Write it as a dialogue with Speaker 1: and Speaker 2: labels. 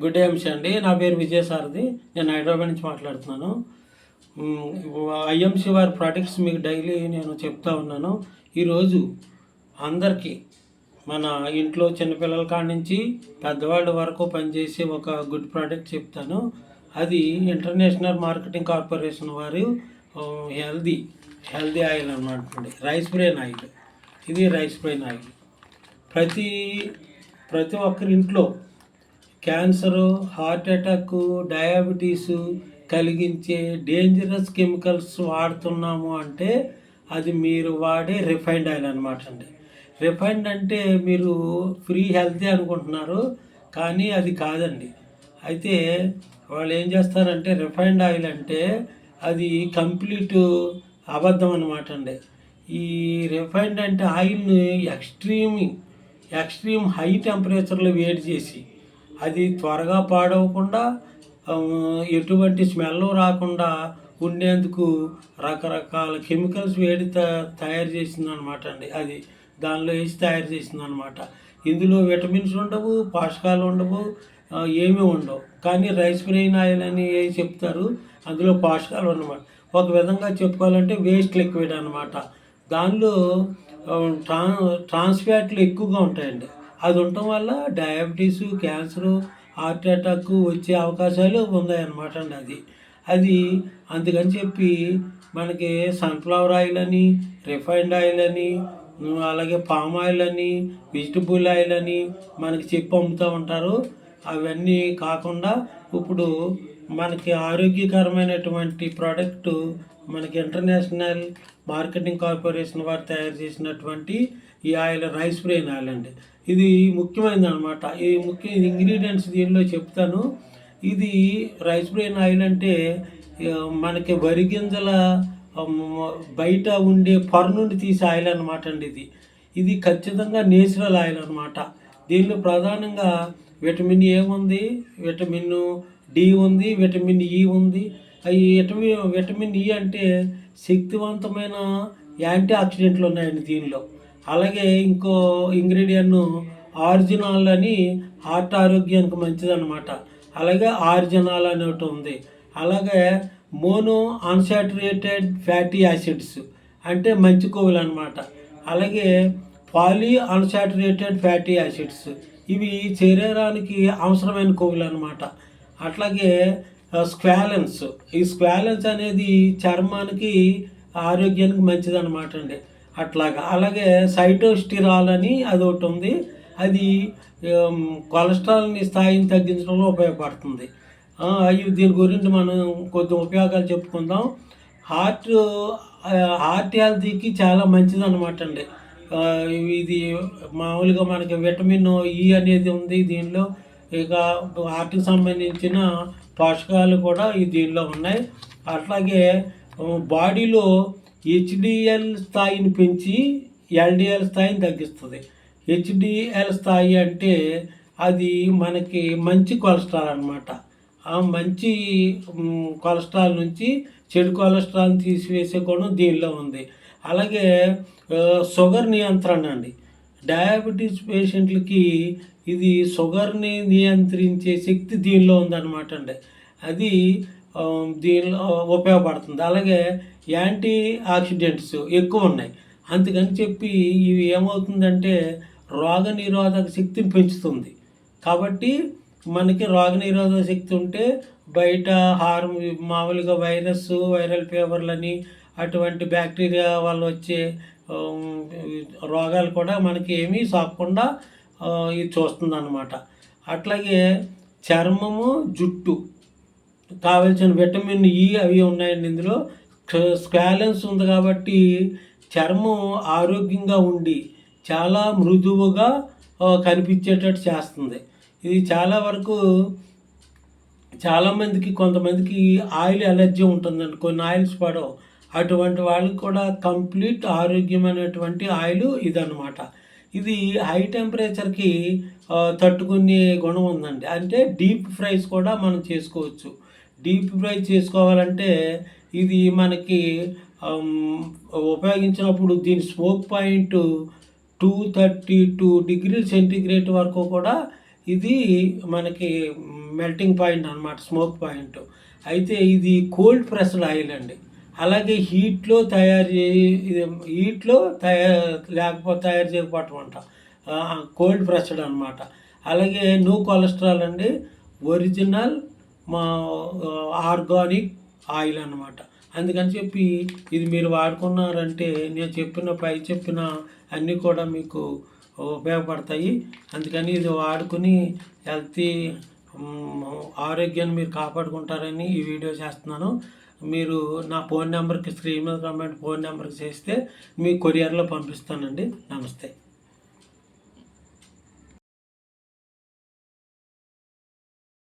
Speaker 1: Good day అంశ అండి నా పేరు విజయసారథి. నేను హైదరాబాద్ నుంచి మాట్లాడుతున్నాను. ఐఎంసీ వారి ప్రోడక్ట్స్ మీకు డైలీ నేను చెప్తా ఉన్నాను. ఈరోజు అందరికీ మన ఇంట్లో చిన్నపిల్లల కాడి నుంచి పెద్దవాళ్ళ వరకు పనిచేసే ఒక గుడ్ ప్రోడక్ట్ చెప్తాను. అది ఇంటర్నేషనల్ మార్కెటింగ్ కార్పొరేషన్ వారు హెల్దీ హెల్దీ ఆయిల్ అనమాట రైస్ బ్రెయిన్ ఆయిల్ ఇది రైస్ బ్రెయిన్ ఆయిల్ ప్రతి ప్రతి ఒక్కరి ఇంట్లో క్యాన్సరు హార్ట్ అటాక్ డయాబెటీస్ కలిగించే డేంజరస్ కెమికల్స్ వాడుతున్నాము అంటే అది మీరు వాడే రిఫైండ్ ఆయిల్ అనమాట అండి. రిఫైండ్ అంటే మీరు ఫ్రీ హెల్తీ అనుకుంటున్నారు కానీ అది కాదండి. అయితే వాళ్ళు ఏం చేస్తారంటే రిఫైండ్ ఆయిల్ అంటే అది కంప్లీట్ అబద్ధం అనమాట అండి. ఈ రిఫైండ్ అంటే ఆయిల్ని ఎక్స్ట్రీమ్ ఎక్స్ట్రీమ్ హై టెంపరేచర్లో వేడి చేసి అది త్వరగా పాడవకుండా ఎటువంటి స్మెల్ రాకుండా ఉండేందుకు రకరకాల కెమికల్స్ వేడి త- తయారు చేసింది అనమాట అండి. అది దానిలో వేసి తయారు చేసింది అనమాట ఇందులో విటమిన్స్ ఉండవు పోషకాలు ఉండవు ఏమీ ఉండవు. కానీ రైస్ బ్రెయిన్ ఆయిల్ అని చెప్తారు అందులో పోషకాలు ఉన్నమాట. ఒక విధంగా చెప్పుకోవాలంటే వేస్ట్ లిక్విడ్ అనమాట దానిలో ట్రాన్ ట్రాన్స్ ఫ్యాట్లు ఎక్కువగా ఉంటాయండి. అది ఉండటం వల్ల డయాబెటీస్ క్యాన్సరు హార్ట్ అటాక్ వచ్చే అవకాశాలు ఉన్నాయన్నమాట అండి అది. అది అందుకని చెప్పి మనకి సన్ఫ్లవర్ ఆయిల్ అని రిఫైన్డ్ ఆయిల్ అని అలాగే పామ్ ఆయిల్ అని వెజిటబుల్ ఆయిల్ అని మనకి చెప్పి అమ్ముతూ ఉంటారు. అవన్నీ కాకుండా ఇప్పుడు మనకి ఆరోగ్యకరమైనటువంటి ప్రోడక్ట్ మనకి ఇంటర్నేషనల్ మార్కెటింగ్ కార్పొరేషన్ వారు తయారు చేసినటువంటి ఈ ఆయిల్ రైస్ బ్రెయిన్ ఆయిల్ అండి ఇది ముఖ్యమైనది అనమాట ఈ ముఖ్య ఇంగ్రీడియంట్స్ దీనిలో చెప్తాను. ఇది రైస్ బ్రెయిన్ ఆయిల్ అంటే మనకి వరి గింజల బయట ఉండే పొర నుండి తీసే ఆయిల్ అనమాట అండి ఇది. ఇది ఖచ్చితంగా నేచురల్ ఆయిల్ అనమాట దీనిలో ప్రధానంగా విటమిన్ ఏ ఉంది విటమిన్ డి ఉంది విటమిన్ ఈ ఉంది. అవి విటమిన్ విటమిన్ ఈ అంటే శక్తివంతమైన యాంటీ ఆక్సిడెంట్లు ఉన్నాయండి దీనిలో. అలాగే ఇంకో ఇంగ్రీడియంట్ ఆర్జినాల్ అని హార్ట్ ఆరోగ్యానికి మంచిదన్నమాట. అలాగే ఆర్జినాల్ అని ఒకటి ఉంది. అలాగే మోనో అన్సాచురేటెడ్ ఫ్యాటీ యాసిడ్స్ అంటే మంచి కొవ్వులు అనమాట అలాగే పాలీ అన్సాచురేటెడ్ ఫ్యాటీ యాసిడ్స్ ఇవి శరీరానికి అవసరమైన కొవ్వులు అనమాట అట్లాగే స్క్వాలెన్స్. ఈ స్క్వాలెన్స్ అనేది చర్మానికి ఆరోగ్యానికి మంచిది అనమాట అండి. అట్లాగా. అలాగే సైటోస్టిరాల్ అని అది ఒకటి ఉంది అది కొలెస్ట్రాల్ని స్థాయిని తగ్గించడంలో ఉపయోగపడుతుంది. అవి దీని గురించి మనం కొద్ది ఉపయోగాలు చెప్పుకుందాం. హార్ట్ హార్ట్ హెల్త్కి చాలా మంచిది అనమాట అండి ఇది మామూలుగా మనకి విటమిన్ ఈ అనేది ఉంది దీనిలో. ఇక హార్ట్కి సంబంధించిన పోషకాలు కూడా ఈ దీనిలో ఉన్నాయి. అట్లాగే బాడీలో హెచ్డిఎల్ స్థాయిని పెంచి ఎల్డిఎల్ స్థాయిని తగ్గిస్తుంది. హెచ్డిఎల్ స్థాయి అంటే అది మనకి మంచి కొలెస్ట్రాల్ అనమాట ఆ మంచి కొలెస్ట్రాల్ నుంచి చెడు కొలెస్ట్రాల్ తీసివేసే గుణం దీనిలో ఉంది. అలాగే షుగర్ నియంత్రణ అండి. డయాబెటీస్ పేషెంట్లకి ఇది షుగర్ని నియంత్రించే శక్తి దీనిలో ఉందన్నమాట అండి. అది దీనిలో ఉపయోగపడుతుంది. అలాగే యాంటీ ఆక్సిడెంట్స్ ఎక్కువ ఉన్నాయి. అందుకని చెప్పి ఇవి ఏమవుతుందంటే రోగ నిరోధక శక్తిని పెంచుతుంది. కాబట్టి మనకి రోగ నిరోధక శక్తి ఉంటే బయట హార్మ్ మామూలుగా వైరస్ వైరల్ ఫీవర్లని అటువంటి బ్యాక్టీరియా వల్ల వచ్చే రోగాలు కూడా మనకి ఏమీ సోకకుండా ఇది చూస్తుంది అట్లాగే చర్మము జుట్టు కావలసిన విటమిన్ ఈ అవి ఉన్నాయండి ఇందులో. స్క్వాలెన్స్ ఉంది కాబట్టి చర్మం ఆరోగ్యంగా ఉండి చాలా మృదువుగా కనిపించేటట్టు చేస్తుంది. ఇది చాలా వరకు చాలామందికి కొంతమందికి ఆయిల్ ఎలర్జీ ఉంటుందండి. కొన్ని ఆయిల్స్ పడవు. అటువంటి వాళ్ళకి కూడా కంప్లీట్ ఆరోగ్యమైనటువంటి ఆయిల్ ఇదన్నమాట. ఇది హై టెంపరేచర్కి తట్టుకునే గుణం ఉందండి. అంటే డీప్ ఫ్రైస్ కూడా మనం చేసుకోవచ్చు. డీప్ ఫ్రై చేసుకోవాలంటే ఇది మనకి ఉపయోగించినప్పుడు దీని smoke point two thirty two degree centigrade వరకు కూడా ఇది మనకి మెల్టింగ్ పాయింట్ అనమాట స్మోక్ పాయింట్. అయితే ఇది కోల్డ్ ప్రెస్డ్ ఆయిల్ అండి. అలాగే హీట్లో తయారు చేయి హీట్లో తయారు లేకపోతే తయారు చేయకపోవటం అంట. కోల్డ్ ప్రెస్డ్ అనమాట అలాగే నో కొలెస్ట్రాల్ అండి ఒరిజినల్ మా ఆర్గానిక్ ఆయిల్ అన్నమాట. అందుకని చెప్పి ఇది మీరు వాడుకున్నారంటే నేను చెప్పిన పై చెప్పిన అన్నీ కూడా మీకు ఉపయోగపడతాయి. అందుకని ఇది వాడుకుని హెల్తీ ఆరోగ్యాన్ని మీరు కాపాడుకుంటారని ఈ వీడియో చేస్తున్నాను. మీరు నా ఫోన్ నెంబర్కి స్క్రీన్ మీద కమెంట్ ఫోన్ నెంబర్కి చేస్తే మీ కొరియర్లో పంపిస్తానండి. నమస్తే.